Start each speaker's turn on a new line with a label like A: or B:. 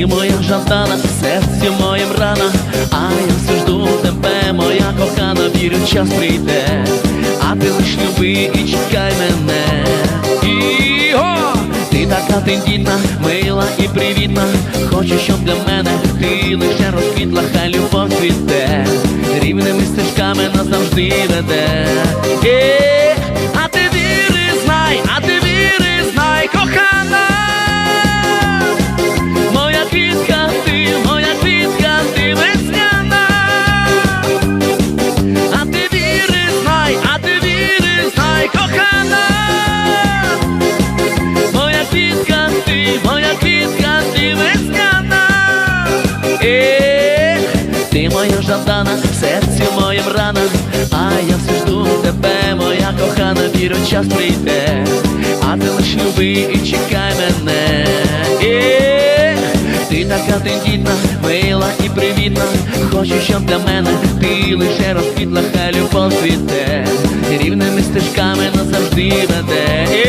A: Ти моя жадана, серці моїм рана, а я все жду тебе, моя кохана, вірю, час прийде, а ти лиш люби і чекай мене. Іго! Ти така тендітна, мила і привітна. Хочу, щоб для мене ти лише розквітла, хай любов цвіте, рівними стежками назавжди веде. Моя жадана, в серці моєм рана, а я все жду тебе, моя кохана, вірю, час прийде, а ти лиш люби і чекай мене. Ех, ти така тендітна, мила і привітна. Хочу, щоб для мене ти лише розквітла, хай любов цвіте, рівними стежками назавжди веде.